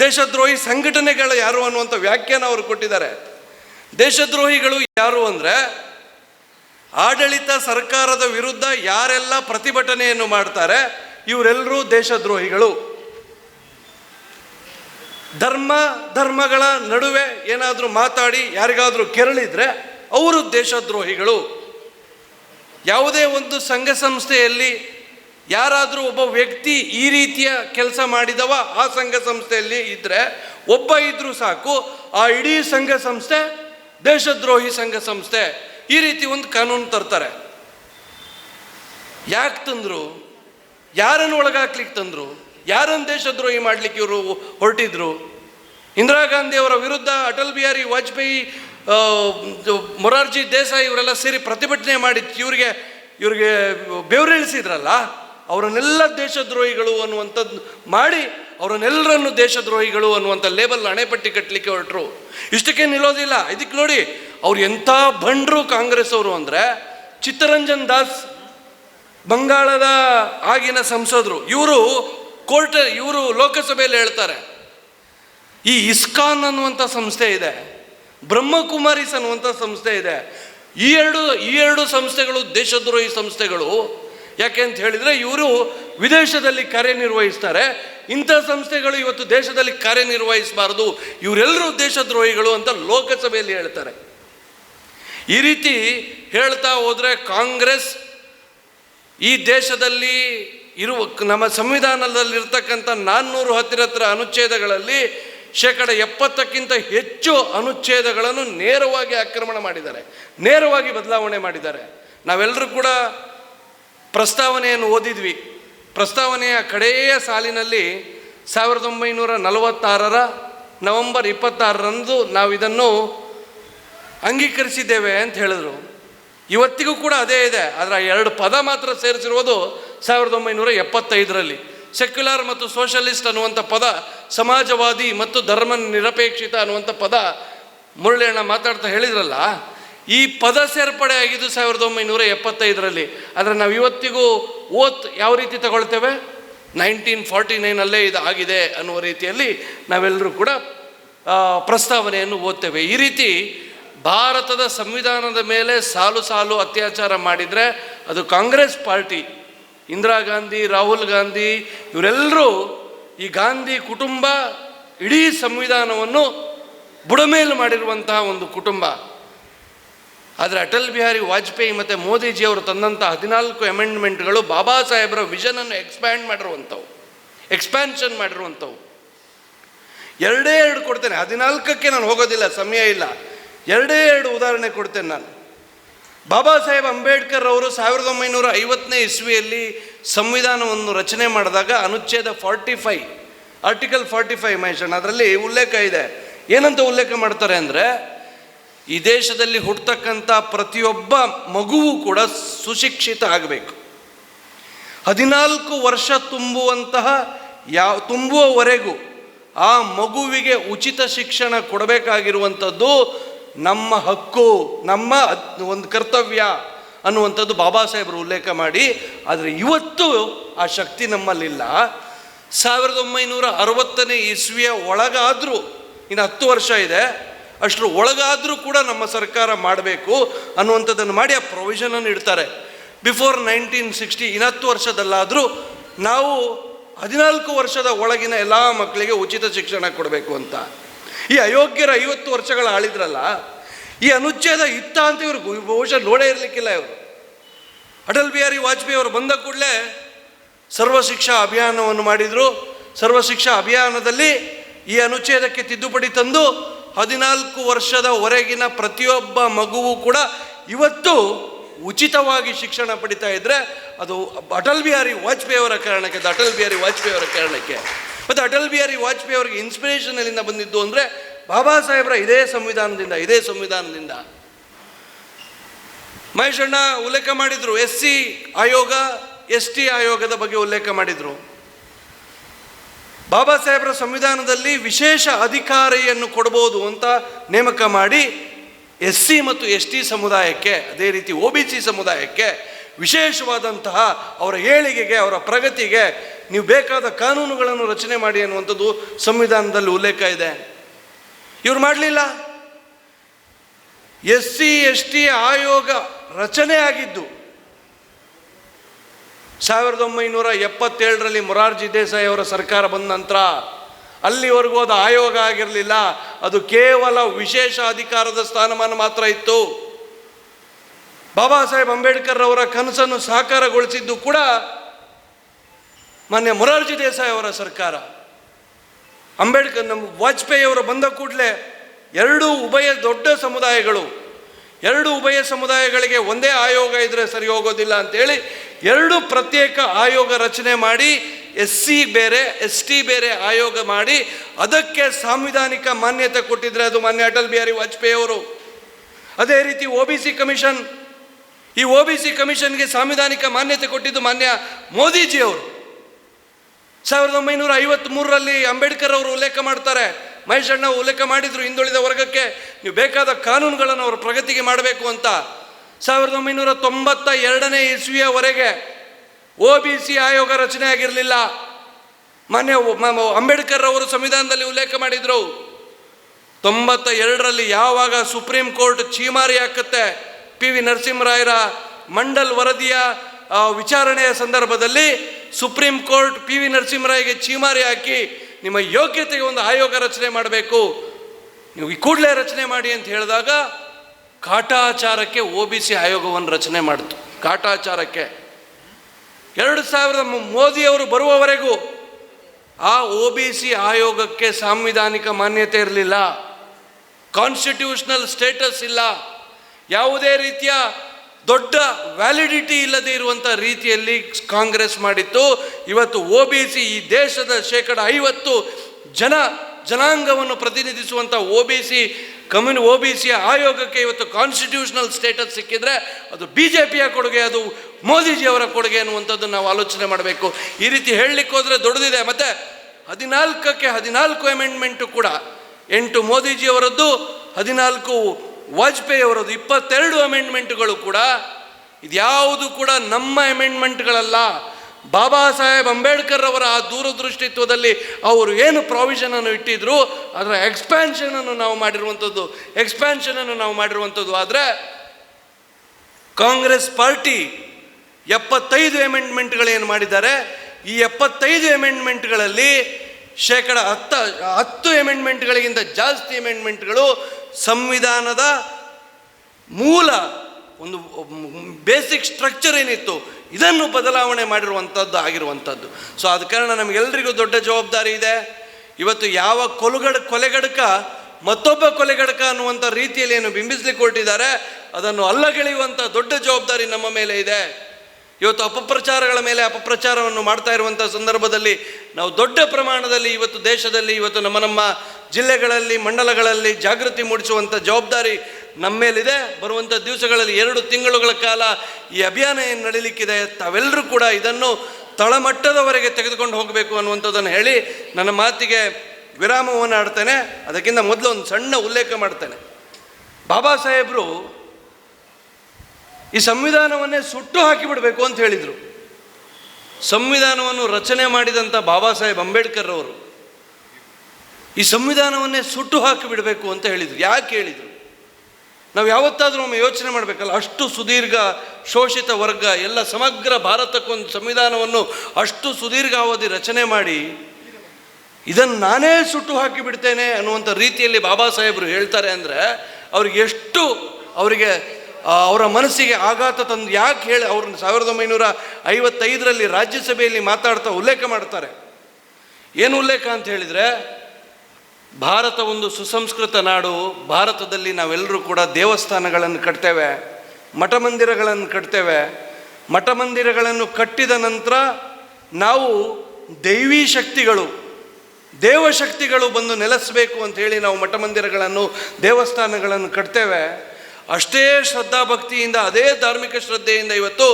ದೇಶದ್ರೋಹಿ ಸಂಘಟನೆಗಳು ಯಾರು ಅನ್ನುವಂಥ ವ್ಯಾಖ್ಯಾನ ಅವರು ಕೊಟ್ಟಿದ್ದಾರೆ. ದೇಶದ್ರೋಹಿಗಳು ಯಾರು ಅಂದರೆ ಆಡಳಿತ ಸರ್ಕಾರದ ವಿರುದ್ಧ ಯಾರೆಲ್ಲ ಪ್ರತಿಭಟನೆಯನ್ನು ಮಾಡ್ತಾರೆ, ಇವರೆಲ್ಲರೂ ದೇಶದ್ರೋಹಿಗಳು. ಧರ್ಮ, ಧರ್ಮಗಳ ನಡುವೆ ಏನಾದರೂ ಮಾತಾಡಿ, ಯಾರಿಗಾದರೂ ಕೆರಳಿದ್ರೆ ಅವರು ದೇಶದ್ರೋಹಿಗಳು. ಯಾವುದೇ ಒಂದು ಸಂಘ ಸಂಸ್ಥೆಯಲ್ಲಿ ಯಾರಾದರೂ ಒಬ್ಬ ವ್ಯಕ್ತಿ ಈ ರೀತಿಯ ಕೆಲಸ ಮಾಡಿದವ, ಆ ಸಂಘ ಸಂಸ್ಥೆಯಲ್ಲಿ ಇದ್ದರೆ ಒಬ್ಬ ಇದ್ರೂ ಸಾಕು, ಆ ಇಡೀ ಸಂಘ ಸಂಸ್ಥೆ ದೇಶದ್ರೋಹಿ ಸಂಘ ಸಂಸ್ಥೆ. ಈ ರೀತಿ ಒಂದು ಕಾನೂನು ತರ್ತಾರೆ. ಯಾಕೆ ತಂದರು? ಯಾರನ್ನು ಒಳಗಾಕ್ಲಿಕ್ಕೆ ತಂದರು? ಯಾರನ್ನು ದೇಶದ್ರೋಹಿ ಮಾಡ್ಲಿಕ್ಕೆ ಇವರು ಹೊರಟಿದ್ರು? ಇಂದಿರಾ ಗಾಂಧಿ ಅವರ ವಿರುದ್ಧ ಅಟಲ್ ಬಿಹಾರಿ ವಾಜಪೇಯಿ ಮೊರಾರ್ಜಿ ದೇಸಾಯಿ ಇವರೆಲ್ಲ ಸೇರಿ ಪ್ರತಿಭಟನೆ ಮಾಡಿ ಇವರಿಗೆ, ಇವ್ರಿಗೆ ಬೆವರಿಳಿಸಿದ್ರಲ್ಲ ಅವರನ್ನೆಲ್ಲ ದೇಶದ್ರೋಹಿಗಳು ಅನ್ನುವಂಥದ್ದು ಮಾಡಿ ಅವರನ್ನೆಲ್ಲರನ್ನು ದೇಶದ್ರೋಹಿಗಳು ಅನ್ನುವಂಥ ಲೇಬಲ್ ಹಣೆಪಟ್ಟಿ ಕಟ್ಟಲಿಕ್ಕೆ ಹೊರಟರು. ಇಷ್ಟಕ್ಕೆ ನಿಲ್ಲೋದಿಲ್ಲ. ಇದಕ್ಕೆ ನೋಡಿ, ಅವ್ರು ಎಂಥ ಬಂಡ್ರು ಕಾಂಗ್ರೆಸ್ ಅವರು ಅಂದರೆ, ಚಿತ್ತರಂಜನ್ ದಾಸ್ ಬಂಗಾಳದ ಆಗಿನ ಸಂಸದರು. ಇವರು ಕೋರ್ಟ್ ಇವರು ಲೋಕಸಭೆಯಲ್ಲಿ ಹೇಳ್ತಾರೆ, ಈ ಇಸ್ಕಾನ್ ಅನ್ನುವಂಥ ಸಂಸ್ಥೆ ಇದೆ, ಬ್ರಹ್ಮಕುಮಾರಿಸ್ ಅನ್ನುವಂಥ ಸಂಸ್ಥೆ ಇದೆ. ಈ ಎರಡು ಈ ಎರಡು ಸಂಸ್ಥೆಗಳು ದೇಶದ್ರೋಹಿ ಸಂಸ್ಥೆಗಳು. ಯಾಕೆ ಅಂತ ಹೇಳಿದರೆ, ಇವರು ವಿದೇಶದಲ್ಲಿ ಕಾರ್ಯನಿರ್ವಹಿಸ್ತಾರೆ. ಇಂಥ ಸಂಸ್ಥೆಗಳು ಇವತ್ತು ದೇಶದಲ್ಲಿ ಕಾರ್ಯನಿರ್ವಹಿಸಬಾರದು. ಇವರೆಲ್ಲರೂ ದೇಶದ್ರೋಹಿಗಳು ಅಂತ ಲೋಕಸಭೆಯಲ್ಲಿ ಹೇಳ್ತಾರೆ. ಈ ರೀತಿ ಹೇಳ್ತಾ ಹೋದರೆ ಕಾಂಗ್ರೆಸ್ ಈ ದೇಶದಲ್ಲಿ ಇರುವ ನಮ್ಮ ಸಂವಿಧಾನದಲ್ಲಿರ್ತಕ್ಕಂಥ ನಾನ್ನೂರು ಹತ್ತಿರ ಹತ್ತಿರ ಅನುಚ್ಛೇದಗಳಲ್ಲಿ ಶೇಕಡ ಎಪ್ಪತ್ತಕ್ಕಿಂತ ಹೆಚ್ಚು ಅನುಚ್ಛೇದಗಳನ್ನು ನೇರವಾಗಿ ಆಕ್ರಮಣ ಮಾಡಿದ್ದಾರೆ. ನೇರವಾಗಿ ಬದಲಾವಣೆ ಮಾಡಿದ್ದಾರೆ. ನಾವೆಲ್ಲರೂ ಕೂಡ ಪ್ರಸ್ತಾವನೆಯನ್ನು ಓದಿದ್ವಿ. ಪ್ರಸ್ತಾವನೆಯ ಕಡೆಯ ಸಾಲಿನಲ್ಲಿ ಸಾವಿರದ ಒಂಬೈನೂರ ನಲವತ್ತಾರರ ನವೆಂಬರ್ ಇಪ್ಪತ್ತಾರರಂದು ನಾವು ಇದನ್ನು ಅಂಗೀಕರಿಸಿದ್ದೇವೆ ಅಂತ ಹೇಳಿದ್ರು. ಇವತ್ತಿಗೂ ಕೂಡ ಅದೇ ಇದೆ. ಆದರೆ ಎರಡು ಪದ ಮಾತ್ರ ಸೇರಿಸಿರುವುದು ಸಾವಿರದ ಒಂಬೈನೂರ ಎಪ್ಪತ್ತೈದರಲ್ಲಿ. ಸೆಕ್ಯುಲರ್ ಮತ್ತು ಸೋಷಲಿಸ್ಟ್ ಅನ್ನುವಂಥ ಪದ, ಸಮಾಜವಾದಿ ಮತ್ತು ಧರ್ಮ ನಿರಪೇಕ್ಷಿತ ಅನ್ನುವಂಥ ಪದ ಮುರಳಿಯಣ್ಣ ಮಾತಾಡ್ತಾ ಹೇಳಿದ್ರಲ್ಲ, ಈ ಪದ ಸೇರ್ಪಡೆ ಆಗಿದ್ದು ಸಾವಿರದ ಒಂಬೈನೂರ ಎಪ್ಪತ್ತೈದರಲ್ಲಿ. ಆದರೆ ನಾವು ಇವತ್ತಿಗೂ ಓತ್ ಯಾವ ರೀತಿ ತಗೊಳ್ತೇವೆ? ನೈನ್ಟೀನ್ ಫಾರ್ಟಿ ನೈನಲ್ಲೇ ಇದು ಆಗಿದೆ ಅನ್ನುವ ರೀತಿಯಲ್ಲಿ ನಾವೆಲ್ಲರೂ ಕೂಡ ಪ್ರಸ್ತಾವನೆಯನ್ನು ಓದ್ತೇವೆ. ಈ ರೀತಿ ಭಾರತದ ಸಂವಿಧಾನದ ಮೇಲೆ ಸಾಲು ಸಾಲು ಅತ್ಯಾಚಾರ ಮಾಡಿದರೆ ಅದು ಕಾಂಗ್ರೆಸ್ ಪಾರ್ಟಿ. ಇಂದಿರಾ ಗಾಂಧಿ, ರಾಹುಲ್ ಗಾಂಧಿ ಇವರೆಲ್ಲರೂ ಈ ಗಾಂಧಿ ಕುಟುಂಬ ಇಡೀ ಸಂವಿಧಾನವನ್ನು ಬುಡಮೇಲು ಮಾಡಿರುವಂತಹ ಒಂದು ಕುಟುಂಬ. ಆದರೆ ಅಟಲ್ ಬಿಹಾರಿ ವಾಜಪೇಯಿ ಮತ್ತು ಮೋದಿಜಿಯವರು ತಂದಂಥ ಹದಿನಾಲ್ಕು ಅಮೆಂಡ್ಮೆಂಟ್ಗಳು ಬಾಬಾ ಸಾಹೇಬರ ವಿಷನನ್ನು ಎಕ್ಸ್ಪ್ಯಾಂಡ್ ಮಾಡಿರುವಂಥವು. ಎಕ್ಸ್ಪ್ಯಾನ್ಷನ್ ಮಾಡಿರುವಂಥವು. ಎರಡೇ ಎರಡು ಕೊಡ್ತೇನೆ. ಹದಿನಾಲ್ಕಕ್ಕೆ ನಾನು ಹೋಗೋದಿಲ್ಲ, ಸಮಯ ಇಲ್ಲ. ಎರಡೇ ಎರಡು ಉದಾಹರಣೆ ಕೊಡ್ತೇನೆ ನಾನು. ಬಾಬಾ ಸಾಹೇಬ್ ಅಂಬೇಡ್ಕರ್ ಅವರು ಸಾವಿರದ ಒಂಬೈನೂರ ಐವತ್ತನೇ ಇಸ್ವಿಯಲ್ಲಿ ಸಂವಿಧಾನವನ್ನು ರಚನೆ ಮಾಡಿದಾಗ ಅನುಚ್ಛೇದ forty five article forty five ಮೈಷನ್ ಅದರಲ್ಲಿ ಉಲ್ಲೇಖ ಇದೆ. ಏನಂತ ಉಲ್ಲೇಖ ಮಾಡ್ತಾರೆ ಅಂದರೆ, ಈ ದೇಶದಲ್ಲಿ ಹುಟ್ಟತಕ್ಕಂಥ ಪ್ರತಿಯೊಬ್ಬ ಮಗುವು ಕೂಡ ಸುಶಿಕ್ಷಿತ ಆಗಬೇಕು. ಹದಿನಾಲ್ಕು ವರ್ಷ ತುಂಬುವಂತಹ ಯಾವ ತುಂಬುವವರೆಗೂ ಆ ಮಗುವಿಗೆ ಉಚಿತ ಶಿಕ್ಷಣ ಕೊಡಬೇಕಾಗಿರುವಂಥದ್ದು ನಮ್ಮ ಹಕ್ಕು, ನಮ್ಮ ಒಂದು ಕರ್ತವ್ಯ ಅನ್ನುವಂಥದ್ದು ಬಾಬಾ ಸಾಹೇಬರು ಉಲ್ಲೇಖ ಮಾಡಿ, ಆದರೆ ಇವತ್ತು ಆ ಶಕ್ತಿ ನಮ್ಮಲ್ಲಿಲ್ಲ. ಸಾವಿರದ ಒಂಬೈನೂರ ಅರವತ್ತನೇ ಇಸ್ವಿಯ ಒಳಗಾದರೂ ಇನ್ನು ಹತ್ತು ವರ್ಷ ಇದೆ, ಅಷ್ಟರ ಒಳಗಾದರೂ ಕೂಡ ನಮ್ಮ ಸರ್ಕಾರ ಮಾಡಬೇಕು ಅನ್ನುವಂಥದ್ದನ್ನು ಮಾಡಿ ಆ ಪ್ರೊವಿಷನನ್ನು ಇಡ್ತಾರೆ. ಬಿಫೋರ್ ನೈನ್ಟೀನ್ ಸಿಕ್ಸ್ಟಿ ಇನ್ನು ಹತ್ತು ವರ್ಷದಲ್ಲಾದರೂ ನಾವು ಹದಿನಾಲ್ಕು ವರ್ಷದ ಒಳಗಿನ ಎಲ್ಲ ಮಕ್ಕಳಿಗೆ ಉಚಿತ ಶಿಕ್ಷಣ ಕೊಡಬೇಕು ಅಂತ. ಈ ಅಯೋಗ್ಯರ ಐವತ್ತು ವರ್ಷಗಳ ಆಳಿದ್ರಲ್ಲ, ಈ ಅನುಚ್ಛೇದ ಇತ್ತ ಅಂತ ಇವರು ಬಹುಶಃ ನೋಡೇ ಇರಲಿಕ್ಕಿಲ್ಲ ಇವರು. ಅಟಲ್ ಬಿಹಾರಿ ವಾಜಪೇಯಿ ಅವರು ಬಂದ ಕೂಡಲೇ ಸರ್ವ ಶಿಕ್ಷಾ ಅಭಿಯಾನವನ್ನು ಮಾಡಿದರು. ಸರ್ವ ಶಿಕ್ಷಾ ಅಭಿಯಾನದಲ್ಲಿ ಈ ಅನುಚ್ಛೇದಕ್ಕೆ ತಿದ್ದುಪಡಿ ತಂದು ಹದಿನಾಲ್ಕು ವರ್ಷದವರೆಗಿನ ಪ್ರತಿಯೊಬ್ಬ ಮಗುವು ಕೂಡ ಇವತ್ತು ಉಚಿತವಾಗಿ ಶಿಕ್ಷಣ ಪಡಿತಾ ಇದ್ದರೆ ಅದು ಅಟಲ್ ಬಿಹಾರಿ ವಾಜಪೇಯಿ ಅವರ ಕಾರಣಕ್ಕೆ ಅದು, ಅಟಲ್ ಬಿಹಾರಿ ವಾಜಪೇಯಿ ಅವರ ಕಾರಣಕ್ಕೆ. ಮತ್ತು ಅಟಲ್ ಬಿಹಾರಿ ವಾಜಪೇಯಿ ಅವರಿಗೆ ಇನ್ಸ್ಪಿರೇಷನ್ ಎಲ್ಲಿಂದ ಬಂದಿದ್ದು ಅಂದರೆ ಬಾಬಾ ಸಾಹೇಬ್ರ ಇದೇ ಸಂವಿಧಾನದಿಂದ ಇದೇ ಸಂವಿಧಾನದಿಂದ. ಮಹೇಶಣ್ಣ ಉಲ್ಲೇಖ ಮಾಡಿದರು ಎಸ್ ಸಿ ಆಯೋಗ ಎಸ್ ಟಿ ಆಯೋಗದ ಬಗ್ಗೆ ಉಲ್ಲೇಖ ಮಾಡಿದರು. ಬಾಬಾ ಸಾಹೇಬ್ರ ಸಂವಿಧಾನದಲ್ಲಿ ವಿಶೇಷ ಅಧಿಕಾರಿಯನ್ನು ಕೊಡ್ಬೋದು ಅಂತ ನೇಮಕ ಮಾಡಿ ಎಸ್ ಸಿ ಮತ್ತು ಎಸ್ ಟಿ ಸಮುದಾಯಕ್ಕೆ, ಅದೇ ರೀತಿ ಒ ಬಿ ಸಿ ಸಮುದಾಯಕ್ಕೆ ವಿಶೇಷವಾದಂತಹ ಅವರ ಏಳಿಗೆಗೆ ಅವರ ಪ್ರಗತಿಗೆ ನೀವು ಬೇಕಾದ ಕಾನೂನುಗಳನ್ನು ರಚನೆ ಮಾಡಿ ಅನ್ನುವಂಥದ್ದು ಸಂವಿಧಾನದಲ್ಲಿ ಉಲ್ಲೇಖ ಇದೆ. ಇವ್ರು ಮಾಡಲಿಲ್ಲ. ಎಸ್ ಸಿ, ಎಸ್ ಟಿ ಆಯೋಗ ರಚನೆ ಆಗಿದ್ದು ಸಾವಿರದ ಒಂಬೈನೂರ ಎಪ್ಪತ್ತೇಳರಲ್ಲಿ ಮೊರಾರ್ಜಿ ದೇಸಾಯಿ ಅವರ ಸರ್ಕಾರ ಬಂದ ನಂತರ ಅಲ್ಲಿವರೆಗೂ ಅದು ಆಯೋಗ ಆಗಿರಲಿಲ್ಲ. ಅದು ಕೇವಲ ವಿಶೇಷ ಅಧಿಕಾರದ ಸ್ಥಾನಮಾನ ಮಾತ್ರ ಇತ್ತು. ಬಾಬಾ ಸಾಹೇಬ್ ಅಂಬೇಡ್ಕರ್ ಅವರ ಕನಸನ್ನು ಸಾಕಾರಗೊಳಿಸಿದ್ದು ಕೂಡ ಮಾನ್ಯ ಮೊರಾರ್ಜಿ ದೇಸಾಯಿ ಅವರ ಸರ್ಕಾರ. ಅಂಬೇಡ್ಕರ್ ನಮ್ಮ ವಾಜಪೇಯಿ ಅವರು ಬಂದ ಕೂಡಲೇ ಎರಡು ಉಭಯ ದೊಡ್ಡ ಸಮುದಾಯಗಳು, ಎರಡು ಉಭಯ ಸಮುದಾಯಗಳಿಗೆ ಒಂದೇ ಆಯೋಗ ಇದ್ರೆ ಸರಿ ಹೋಗೋದಿಲ್ಲ ಅಂತೇಳಿ ಎರಡು ಪ್ರತ್ಯೇಕ ಆಯೋಗ ರಚನೆ ಮಾಡಿ, ಎಸ್ ಸಿ ಬೇರೆ, ಎಸ್ ಟಿ ಬೇರೆ ಆಯೋಗ ಮಾಡಿ ಅದಕ್ಕೆ ಸಾಂವಿಧಾನಿಕ ಮಾನ್ಯತೆ ಕೊಟ್ಟಿದ್ರೆ ಅದು ಮಾನ್ಯ ಅಟಲ್ ಬಿಹಾರಿ ವಾಜಪೇಯಿ ಅವರು. ಅದೇ ರೀತಿ ಒ ಬಿ ಸಿ ಕಮಿಷನ್ ಈ ಒ ಬಿ ಸಿ ಕಮಿಷನ್ಗೆ ಸಾಂವಿಧಾನಿಕ ಮಾನ್ಯತೆ ಕೊಟ್ಟಿದ್ದು ಮಾನ್ಯ ಮೋದಿಜಿ ಅವರು ಸಾವಿರದ ಒಂಬೈನೂರ ಐವತ್ತ್ಮೂರರಲ್ಲಿ ಅಂಬೇಡ್ಕರ್ ಅವರು ಉಲ್ಲೇಖ ಮಾಡ್ತಾರೆ. ಮಹೇಶ್ ಅಣ್ಣ ಉಲ್ಲೇಖ ಮಾಡಿದ್ರು ಹಿಂದುಳಿದ ವರ್ಗಕ್ಕೆ. ನೀವು ಬೇಕಾದ ಕಾನೂನುಗಳನ್ನು ಅವರು ಪ್ರಗತಿಗೆ ಮಾಡಬೇಕು ಅಂತ. ಸಾವಿರದ ಒಂಬೈನೂರ ತೊಂಬತ್ತ ಎರಡನೇ ಇಸ್ವಿಯವರೆಗೆ ಒ ಬಿ ಸಿ ಆಯೋಗ ರಚನೆ ಆಗಿರಲಿಲ್ಲ. ಮಾನ್ಯ ಅಂಬೇಡ್ಕರ್ ಅವರು ಸಂವಿಧಾನದಲ್ಲಿ ಉಲ್ಲೇಖ ಮಾಡಿದರು. ತೊಂಬತ್ತ ಎರಡರಲ್ಲಿ ಯಾವಾಗ ಸುಪ್ರೀಂ ಕೋರ್ಟ್ ಚೀಮಾರಿ ಹಾಕುತ್ತೆ. ಪಿ ವಿ ನರಸಿಂಹರಾಯರ ಮಂಡಲ್ ವರದಿಯ ವಿಚಾರಣೆಯ ಸಂದರ್ಭದಲ್ಲಿ ಸುಪ್ರೀಂ ಕೋರ್ಟ್ ಪಿ ವಿ ನರಸಿಂಹರಾಯ್ಗೆ ಚೀಮಾರಿ ಹಾಕಿ ನಿಮ್ಮ ಯೋಗ್ಯತೆಗೆ ಒಂದು ಆಯೋಗ ರಚನೆ ಮಾಡಬೇಕು. ನೀವು ಈ ಕೂಡಲೇ ರಚನೆ ಮಾಡಿ ಅಂತ ಹೇಳಿದಾಗ ಕಾಟಾಚಾರಕ್ಕೆ ಒ ಬಿ ಸಿ ಆಯೋಗವನ್ನು ರಚನೆ ಮಾಡಿತು. ಕಾಟಾಚಾರಕ್ಕೆ. ಎರಡು ಸಾವಿರದ ಮೋದಿಯವರು ಬರುವವರೆಗೂ ಆ ಒ ಬಿ ಸಿ ಆಯೋಗಕ್ಕೆ ಸಾಂವಿಧಾನಿಕ ಮಾನ್ಯತೆ ಇರಲಿಲ್ಲ. ಕಾನ್ಸ್ಟಿಟ್ಯೂಷನಲ್ ಸ್ಟೇಟಸ್ ಇಲ್ಲ. ಯಾವುದೇ ರೀತಿಯ ದೊಡ್ಡ ವ್ಯಾಲಿಡಿಟಿ ಇಲ್ಲದೆ ಇರುವಂಥ ರೀತಿಯಲ್ಲಿ ಕಾಂಗ್ರೆಸ್ ಮಾಡಿತ್ತು. ಇವತ್ತು ಒ ಬಿ ಸಿ ಈ ದೇಶದ ಶೇಕಡ ಐವತ್ತು ಜನ ಜನಾಂಗವನ್ನು ಪ್ರತಿನಿಧಿಸುವಂಥ ಒ ಬಿ ಸಿ ಕಮ್ಯುನ್ ಒ ಬಿ ಸಿ ಆಯೋಗಕ್ಕೆ ಇವತ್ತು ಕಾನ್ಸ್ಟಿಟ್ಯೂಷನಲ್ ಸ್ಟೇಟಸ್ ಸಿಕ್ಕಿದ್ರೆ ಅದು ಬಿ ಜೆ ಪಿಯ ಕೊಡುಗೆ, ಅದು ಮೋದಿಜಿಯವರ ಕೊಡುಗೆ ಅನ್ನುವಂಥದ್ದು ನಾವು ಆಲೋಚನೆ ಮಾಡಬೇಕು. ಈ ರೀತಿ ಹೇಳಲಿಕ್ಕೆ ಹೋದರೆ ದೊಡ್ಡದಿದೆ. ಮತ್ತು ಹದಿನಾಲ್ಕಕ್ಕೆ ಹದಿನಾಲ್ಕು ಅಮೆಂಡ್ಮೆಂಟು ಕೂಡ. ಎಂಟು ಮೋದಿಜಿಯವರದ್ದು ಹದಿನಾಲ್ಕು ವಾಜಪೇಯಿ ಅವರದ್ದು ಇಪ್ಪತ್ತೆರಡು ಅಮೆಂಡ್ಮೆಂಟ್ಗಳು ಕೂಡ, ಇದ್ಯಾವುದು ಕೂಡ ನಮ್ಮ ಅಮೆಂಡ್ಮೆಂಟ್ಗಳಲ್ಲ ಬಾಬಾ ಸಾಹೇಬ್ ಅಂಬೇಡ್ಕರ್ ಅವರ ಆ ದೂರದೃಷ್ಟಿತ್ವದಲ್ಲಿ ಅವರು ಏನು ಪ್ರಾವಿಷನ್ ಅನ್ನು ಇಟ್ಟಿದ್ರು, ಅದರ ಎಕ್ಸ್ಪ್ಯಾನ್ಷನ್ ಅನ್ನು ನಾವು ಮಾಡಿರುವಂಥದ್ದು ಎಕ್ಸ್ಪ್ಯಾನ್ಷನ್ ಅನ್ನು ನಾವು ಮಾಡಿರುವಂಥದ್ದು. ಆದರೆ, ಕಾಂಗ್ರೆಸ್ ಪಾರ್ಟಿ ಎಪ್ಪತ್ತೈದು ಅಮೆಂಡ್ಮೆಂಟ್ಗಳೇನು ಮಾಡಿದ್ದಾರೆ, ಈ ಎಪ್ಪತ್ತೈದು ಅಮೆಂಡ್ಮೆಂಟ್ಗಳಲ್ಲಿ ಶೇಕಡ ಹತ್ತ, ಹತ್ತು ಅಮೆಂಡ್ಮೆಂಟ್ಗಳಿಗಿಂತ ಜಾಸ್ತಿ ಅಮೆಂಡ್ಮೆಂಟ್ಗಳು ಸಂವಿಧಾನದ ಮೂಲ ಒಂದು ಬೇಸಿಕ್ ಸ್ಟ್ರಕ್ಚರ್ ಏನಿತ್ತು, ಇದನ್ನು ಬದಲಾವಣೆ ಮಾಡಿರುವಂಥದ್ದು ಆಗಿರುವಂಥದ್ದು. ಸೊ ಆದ ಕಾರಣ ನಮಗೆಲ್ಲರಿಗೂ ದೊಡ್ಡ ಜವಾಬ್ದಾರಿ ಇದೆ. ಇವತ್ತು ಯಾವ ಕೊಲುಗಡ, ಕೊಲೆಗಡಕ, ಮತ್ತೊಬ್ಬ ಕೊಲೆಗಡಕ ಅನ್ನುವಂಥ ರೀತಿಯಲ್ಲಿ ಏನು ಬಿಂಬಿಸಲಿಕ್ಕೆ ಹೊರಟಿದ್ದಾರೆ, ಅದನ್ನು ಅಲ್ಲಗೆಳೆಯುವಂಥ ದೊಡ್ಡ ಜವಾಬ್ದಾರಿ ನಮ್ಮ ಮೇಲೆ ಇದೆ. ಇವತ್ತು ಅಪಪ್ರಚಾರಗಳ ಮೇಲೆ ಅಪಪ್ರಚಾರವನ್ನು ಮಾಡ್ತಾ ಇರುವಂಥ ಸಂದರ್ಭದಲ್ಲಿ ನಾವು ದೊಡ್ಡ ಪ್ರಮಾಣದಲ್ಲಿ ಇವತ್ತು ದೇಶದಲ್ಲಿ, ಇವತ್ತು ನಮ್ಮ ನಮ್ಮ ಜಿಲ್ಲೆಗಳಲ್ಲಿ, ಮಂಡಲಗಳಲ್ಲಿ ಜಾಗೃತಿ ಮೂಡಿಸುವಂಥ ಜವಾಬ್ದಾರಿ ನಮ್ಮ ಮೇಲಿದೆ. ಬರುವಂಥ ದಿವಸಗಳಲ್ಲಿ ಎರಡು ತಿಂಗಳುಗಳ ಕಾಲ ಈ ಅಭಿಯಾನ ಏನು ನಡೀಲಿಕ್ಕಿದೆ, ತಾವೆಲ್ಲರೂ ಕೂಡ ಇದನ್ನು ತಳಮಟ್ಟದವರೆಗೆ ತೆಗೆದುಕೊಂಡು ಹೋಗಬೇಕು ಅನ್ನುವಂಥದ್ದನ್ನು ಹೇಳಿ ನನ್ನ ಮಾತಿಗೆ ವಿರಾಮವನ್ನು ಆಡ್ತೇನೆ. ಅದಕ್ಕಿಂತ ಮೊದಲು ಒಂದು ಸಣ್ಣ ಉಲ್ಲೇಖ ಮಾಡ್ತೇನೆ. ಬಾಬಾ ಸಾಹೇಬರು ಈ ಸಂವಿಧಾನವನ್ನೇ ಸುಟ್ಟು ಹಾಕಿಬಿಡಬೇಕು ಅಂತ ಹೇಳಿದರು. ಸಂವಿಧಾನವನ್ನು ರಚನೆ ಮಾಡಿದಂಥ ಬಾಬಾ ಸಾಹೇಬ್ ಅಂಬೇಡ್ಕರ್ ಅವರು ಈ ಸಂವಿಧಾನವನ್ನೇ ಸುಟ್ಟು ಹಾಕಿಬಿಡಬೇಕು ಅಂತ ಹೇಳಿದರು. ಯಾಕೆ ಹೇಳಿದರು? ನಾವು ಯಾವತ್ತಾದರೂ ಒಮ್ಮೆ ಯೋಚನೆ ಮಾಡಬೇಕಲ್ಲ, ಅಷ್ಟು ಸುದೀರ್ಘ ಶೋಷಿತ ವರ್ಗ, ಎಲ್ಲ ಸಮಗ್ರ ಭಾರತಕ್ಕೊಂದು ಸಂವಿಧಾನವನ್ನು ಅಷ್ಟು ಸುದೀರ್ಘ ಅವಧಿ ರಚನೆ ಮಾಡಿ ಇದನ್ನು ನಾನೇ ಸುಟ್ಟು ಹಾಕಿಬಿಡ್ತೇನೆ ಅನ್ನುವಂಥ ರೀತಿಯಲ್ಲಿ ಬಾಬಾ ಸಾಹೇಬರು ಹೇಳ್ತಾರೆ ಅಂದರೆ ಅವ್ರಿಗೆ ಎಷ್ಟು, ಅವರಿಗೆ ಅವರ ಮನಸ್ಸಿಗೆ ಆಘಾತ ತಂದು ಯಾಕೆ ಹೇಳಿ ಅವ್ರನ್ನ ಸಾವಿರದ ಒಂಬೈನೂರ ಐವತ್ತೈದರಲ್ಲಿ ರಾಜ್ಯಸಭೆಯಲ್ಲಿ ಮಾತಾಡ್ತಾ ಉಲ್ಲೇಖ ಮಾಡ್ತಾರೆ. ಏನು ಉಲ್ಲೇಖ ಅಂತ ಹೇಳಿದರೆ, ಭಾರತ ಒಂದು ಸುಸಂಸ್ಕೃತ ನಾಡು, ಭಾರತದಲ್ಲಿ ನಾವೆಲ್ಲರೂ ಕೂಡ ದೇವಸ್ಥಾನಗಳನ್ನು ಕಟ್ತೇವೆ ಮಠ ಮಂದಿರಗಳನ್ನು ಕಟ್ತೇವೆ ಮಠ ಮಂದಿರಗಳನ್ನು ಕಟ್ಟಿದ ನಂತರ ನಾವು ದೈವಿ ಶಕ್ತಿಗಳು, ದೇವಶಕ್ತಿಗಳು ಬಂದು ನೆಲೆಸಬೇಕು ಹೇಳಿ ನಾವು ಮಠ ಮಂದಿರಗಳನ್ನು ದೇವಸ್ಥಾನಗಳನ್ನು ಕಟ್ತೇವೆ. ಅಷ್ಟೇ ಶ್ರದ್ಧಾಭಕ್ತಿಯಿಂದ, ಅದೇ ಧಾರ್ಮಿಕ ಶ್ರದ್ಧೆಯಿಂದ ಇವತ್ತು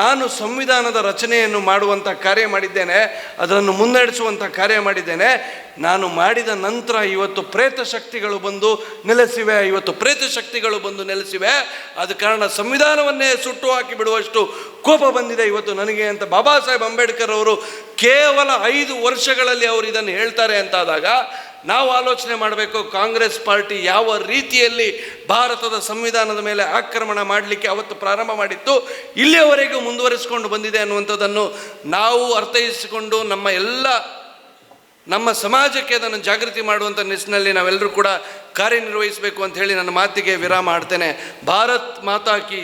ನಾನು ಸಂವಿಧಾನದ ರಚನೆಯನ್ನು ಮಾಡುವಂಥ ಕಾರ್ಯ ಮಾಡಿದ್ದೇನೆ, ಅದನ್ನು ಮುನ್ನಡೆಸುವಂಥ ಕಾರ್ಯ ಮಾಡಿದ್ದೇನೆ. ನಾನು ಮಾಡಿದ ನಂತರ ಇವತ್ತು ಪ್ರೇತ ಶಕ್ತಿಗಳು ಬಂದು ನೆಲೆಸಿವೆ, ಇವತ್ತು ಪ್ರೇತ ಶಕ್ತಿಗಳು ಬಂದು ನೆಲೆಸಿವೆ. ಆದ ಕಾರಣ ಸಂವಿಧಾನವನ್ನೇ ಸುಟ್ಟು ಹಾಕಿ ಬಿಡುವಷ್ಟು ಕೋಪ ಬಂದಿದೆ ಇವತ್ತು ನನಗೆ ಅಂತ ಬಾಬಾ ಸಾಹೇಬ್ ಅಂಬೇಡ್ಕರ್ ಅವರು ಕೇವಲ ಐದು ವರ್ಷಗಳಲ್ಲಿ ಅವರು ಇದನ್ನು ಹೇಳ್ತಾರೆ ಅಂತಾದಾಗ ನಾವು ಆಲೋಚನೆ ಮಾಡಬೇಕು, ಕಾಂಗ್ರೆಸ್ ಪಾರ್ಟಿ ಯಾವ ರೀತಿಯಲ್ಲಿ ಭಾರತದ ಸಂವಿಧಾನದ ಮೇಲೆ ಆಕ್ರಮಣ ಮಾಡಲಿಕ್ಕೆ ಅವತ್ತು ಪ್ರಾರಂಭ ಮಾಡಿತ್ತು, ಇಲ್ಲಿಯವರೆಗೂ ಮುಂದುವರಿಸಿಕೊಂಡು ಬಂದಿದೆ ಅನ್ನುವಂಥದ್ದನ್ನು ನಾವು ಅರ್ಥೈಸಿಕೊಂಡು ನಮ್ಮ ಎಲ್ಲ, ನಮ್ಮ ಸಮಾಜಕ್ಕೆ ಅದನ್ನು ಜಾಗೃತಿ ಮಾಡುವಂಥ ನಿಟ್ಟಿನಲ್ಲಿ ನಾವೆಲ್ಲರೂ ಕೂಡ ಕಾರ್ಯನಿರ್ವಹಿಸಬೇಕು ಅಂತ ಹೇಳಿ ನನ್ನ ಮಾತಿಗೆ ವಿರಾಮ ಮಾಡ್ತೇನೆ ಭಾರತ್ ಮಾತಾ ಕಿ.